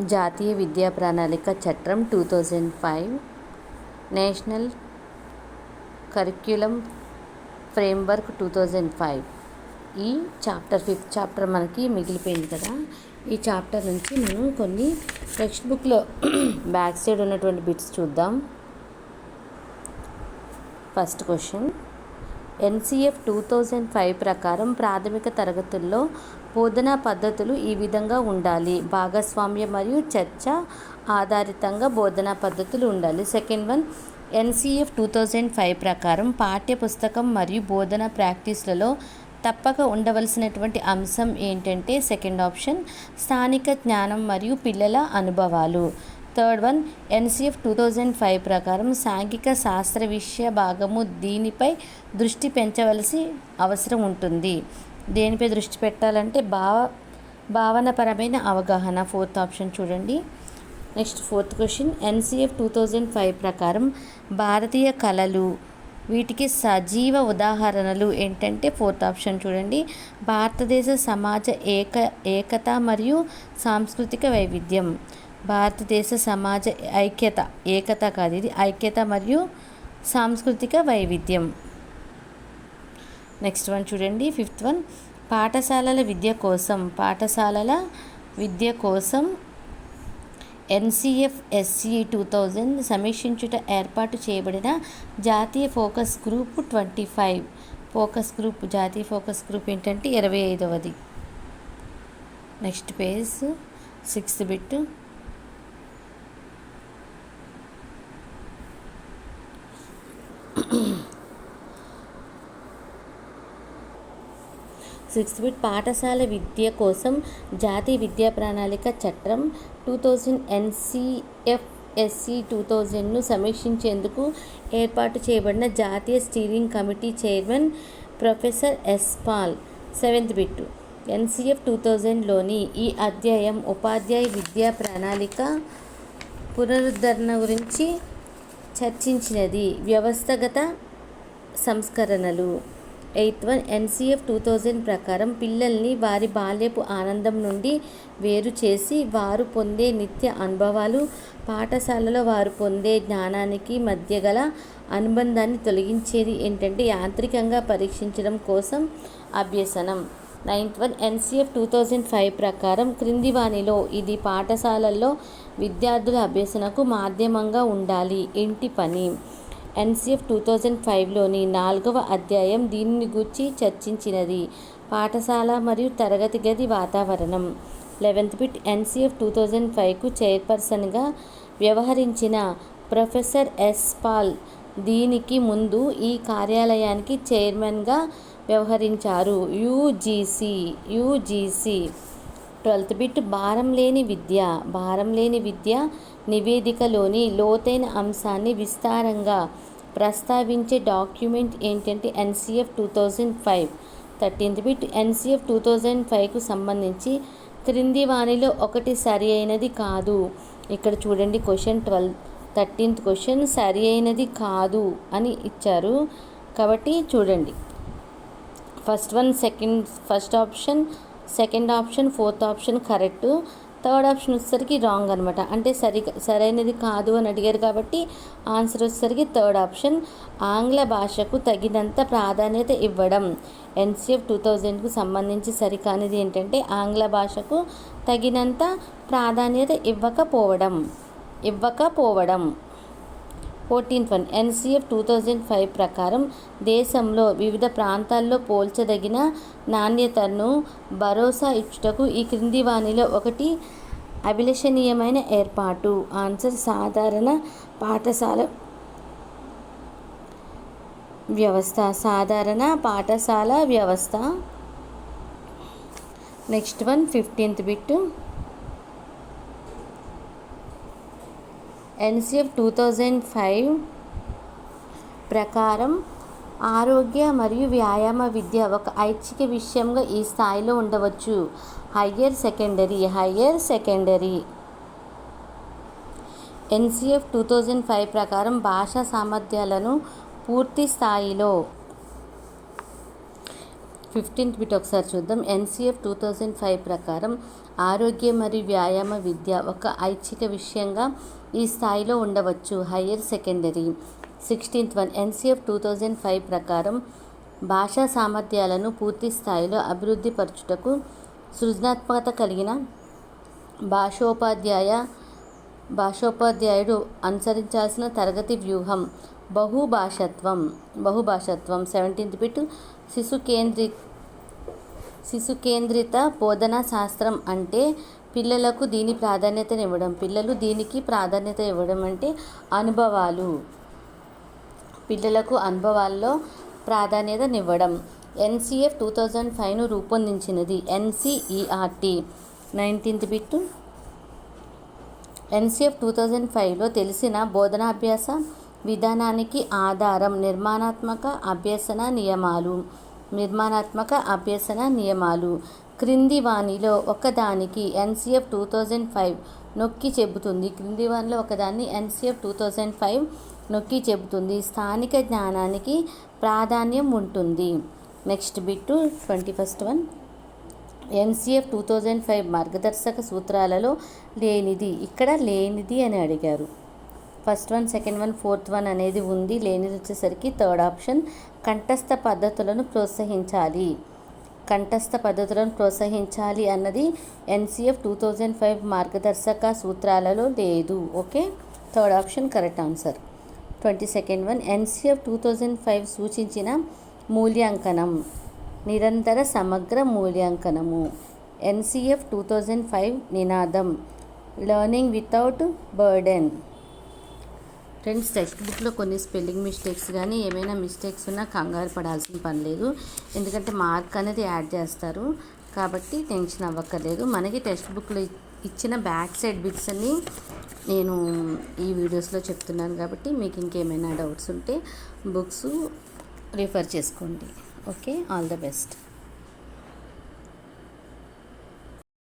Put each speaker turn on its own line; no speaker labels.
జాతీయ విద్యా ప్రణాళిక చట్టం two thousand five national curriculum framework two thousand five. ఈ చాప్టర్ ఫిఫ్త్ చాప్టర్ మనకి మిగిలిపోయింది కదా. ఈ చాప్టర్ నుంచి మనం కొన్ని టెక్స్ట్ బుక్లో బ్యాక్ సైడ్ ఉన్నటువంటి బిట్స్ చూద్దాం. First question. NCF two thousand five ప్రకారం ప్రాథమిక తరగతుల్లో బోధనా పద్ధతులు ఈ విధంగా ఉండాలి. భాగస్వామ్య మరియు చర్చ ఆధారితంగా బోధనా పద్ధతులు ఉండాలి. Second one NCF two thousand five ప్రకారం పాఠ్య పుస్తకం మరియు బోధన ప్రాక్టీస్లలో తప్పక ఉండవలసినటువంటి అంశం ఏంటంటే సెకండ్ ఆప్షన్ స్థానిక జ్ఞానం మరియు పిల్లల అనుభవాలు. Third one NCF two thousand five ప్రకారం సాంఘిక శాస్త్ర విషయ భాగము దీనిపై దృష్టి పెంచవలసి అవసరం ఉంటుంది. దేనిపై దృష్టి పెట్టాలంటే భావ భావనపరమైన అవగాహన ఫోర్త్ ఆప్షన్ చూడండి. Next fourth question NCF two thousand five ప్రకారం భారతీయ కళలు వీటికి సజీవ ఉదాహరణలు ఏంటంటే ఫోర్త్ ఆప్షన్ చూడండి. భారతదేశ సమాజ ఏక ఏకత మరియు సాంస్కృతిక వైవిధ్యం. భారతదేశ సమాజ ఐక్యత ఏకత కాదు ఇది. ఐక్యత మరియు సాంస్కృతిక వైవిధ్యం. నెక్స్ట్ వన్ చూడండి. ఫిఫ్త్ వన్ పాఠశాలల విద్య కోసం పాఠశాలల విద్య కోసం ఎన్సిఎఫ్ఎస్సి టూ థౌజండ్ సమీక్షించుట ఏర్పాటు చేయబడిన జాతీయ focus group twenty five. Focus group జాతీయ ఫోకస్ గ్రూప్ ఏంటంటే ఇరవై ఐదవది. Next page sixth bit sixth bit పాఠశాల విద్య కోసం జాతీయ విద్యా ప్రణాళిక చట్టం టూ థౌజండ్ ఎన్సిఎఫ్ఎస్సి టూ థౌజండ్ను సమీక్షించేందుకు ఏర్పాటు చేయబడిన జాతీయ steering committee chairman professor S Pal seventh bit NCF two థౌజండ్లోని ఈ అధ్యాయం ఉపాధ్యాయ విద్యా ప్రణాళిక పునరుద్ధరణ గురించి చర్చించినది వ్యవస్థగత సంస్కరణలు. Eighth one NCF two thousand ప్రకారం పిల్లల్ని వారి బాల్యపు ఆనందం నుండి వేరు చేసి వారు పొందే నిత్య అనుభవాలు పాఠశాలలో వారు పొందే జ్ఞానానికి మధ్య గల అనుబంధాన్ని తొలగించేది ఏంటంటే యాంత్రికంగా పరీక్షించడం కోసం అభ్యసనం. Ninth one NCF two thousand five ప్రకారం క్రింది వాణిలో ఇది పాఠశాలల్లో విద్యార్థుల అభ్యసనకు మాధ్యమంగా ఉండాలి. ఇంటి పని. ఎన్సిఎఫ్ టూ థౌజండ్ ఫైవ్లోని నాలుగవ అధ్యాయం దీనిని గూర్చి చర్చించినది. పాఠశాల మరియు తరగతి గది వాతావరణం. Eleventh bit NCF two thousand ఫైవ్కు చైర్పర్సన్గా వ్యవహరించిన ప్రొఫెసర్ ఎస్ పాల్ దీనికి ముందు ఈ కార్యాలయానికి చైర్మన్గా వ్యవహరించారు. యూజీసీ యూజీసీ ట్వెల్త్ బిట్ భారం లేని విద్య భారం లేని విద్య నివేదికలోని లోతైన అంశాన్ని విస్తారంగా ప్రస్తావించే డాక్యుమెంట్ ఏంటంటే NCF two thousand five. Thirteenth bit NCF two thousand ఫైవ్కు సంబంధించి క్రింది వాణిలో ఒకటి సరి అయినది కాదు. ఇక్కడ చూడండి క్వశ్చన్ ట్వెల్వ్ థర్టీన్త్ క్వశ్చన్ సరి అయినది కాదు అని ఇచ్చారు. కాబట్టి చూడండి. First one second first option second option fourth option correct. Third option వచ్చేసరికి రాంగ్ అనమాట అంటే సరి సరైనది కాదు అని అడిగారు కాబట్టి ఆన్సర్ వచ్చేసరికి థర్డ్ ఆప్షన్. ఆంగ్ల భాషకు తగినంత ప్రాధాన్యత ఇవ్వడం. ఎన్సీఎఫ్ టూ థౌజండ్కు సంబంధించి సరికానిది ఏంటంటే ఆంగ్ల భాషకు తగినంత ప్రాధాన్యత ఇవ్వకపోవడం. ఇవ్వకపోవడం. Fourteenth one. NCF two thousand five ప్రకారం దేశంలో వివిధ ప్రాంతాల్లో పోల్చదగిన నాణ్యతను భరోసా ఇచ్చుటకు ఈ క్రింది వాణిలో ఒకటి అభిలషణీయమైన ఏర్పాటు. ఆన్సర్ సాధారణ పాఠశాల వ్యవస్థ. సాధారణ పాఠశాల వ్యవస్థ. Next one fifteenth bit NCF two thousand five ప్రకారం ఆరోగ్య మరియు వ్యాయామ విద్య ఒక ఐచ్ఛిక విషయంగా ఈ స్థాయిలో ఉండవచ్చు. Higher secondary higher secondary. NCF two thousand five ప్రకారం భాషా సామర్థ్యాలను పూర్తి స్థాయిలో ఫిఫ్టీన్త్ బిట్ ఒకసారి చూద్దాం. ఎన్సిఎఫ్ టూ థౌజండ్ ఫైవ్ ప్రకారం ఆరోగ్య మరియు వ్యాయామ విద్య ఒక ఐచ్ఛిక విషయంగా ఈ స్థాయిలో ఉండవచ్చు. Higher secondary. Sixteenth one. NCF two thousand five ప్రకారం భాషా సామర్థ్యాలను పూర్తి స్థాయిలో అభివృద్ధి పరచుటకు సృజనాత్మకత కలిగిన భాషోపాధ్యాయ భాషోపాధ్యాయుడు అనుసరించాల్సిన తరగతి వ్యూహం. బహుభాషత్వం బహుభాషత్వం సెవెంటీన్త్ బిట్ శిశు కేంద్రి శిశు కేంద్రిత బోధనా శాస్త్రం అంటే పిల్లలకు దీని ప్రాధాన్యతనివ్వడం పిల్లలు దీనికి ప్రాధాన్యత ఇవ్వడం అంటే అనుభవాలు. పిల్లలకు అనుభవాల్లో ప్రాధాన్యతనివ్వడం ఎన్సిఎఫ్ టూ థౌజండ్ ఫైవ్ను రూపొందించినది. NCERT nineteenth bit NCF two thousand ఫైవ్లో తెలిసిన బోధనాభ్యాస విధానానికి ఆధారం నిర్మాణాత్మక అభ్యసన నియమాలు. నిర్మాణాత్మక అభ్యసన నియమాలు. క్రింది వాణిలో ఒకదానికి ఎన్సిఎఫ్ టూ థౌజండ్ ఫైవ్ నొక్కి చెబుతుంది. క్రింది వాణిలో ఒకదాన్ని ఎన్సిఎఫ్ టూ థౌజండ్ ఫైవ్ నొక్కి చెబుతుంది. స్థానిక జ్ఞానానికి ప్రాధాన్యం ఉంటుంది. Next bit twenty first one. NCF two thousand five మార్గదర్శక సూత్రాలలో లేనిది. ఇక్కడ లేనిది అని అడిగారు. First one second one fourth one అనేది ఉంది. లేనిది వచ్చేసరికి థర్డ్ ఆప్షన్. కంఠస్థ పద్ధతులను ప్రోత్సహించాలి. కంఠస్థ పద్ధతులను ప్రోత్సహించాలి అన్నది ఎన్సిఎఫ్ టూ థౌజండ్ ఫైవ్ మార్గదర్శక సూత్రాలలో లేదు. Okay? Third option correct answer. Twenty second one NCF two thousand five సూచించిన మూల్యాంకనం. నిరంతర సమగ్ర మూల్యాంకనము. ఎన్సిఎఫ్ టూ థౌజండ్ ఫైవ్ నినాదం. Learning without burden friends text బుక్లో కొన్ని స్పెల్లింగ్ మిస్టేక్స్ కానీ ఏమైనా మిస్టేక్స్ ఉన్నా కంగారు పడాల్సిన పని లేదు. ఎందుకంటే మార్క్ అనేది యాడ్ చేస్తారు. కాబట్టి టెన్షన్ అవ్వక్కర్లేదు. మనకి టెక్స్ట్ బుక్లో ఇచ్చిన బ్యాక్ సైడ్ బిట్స్ అన్ని నేను ఈ వీడియోస్లో చెప్తున్నాను కాబట్టి మీకు ఇంకేమైనా డౌట్స్ ఉంటే బుక్స్ రిఫర్ చేసుకోండి. ఓకే? All the best.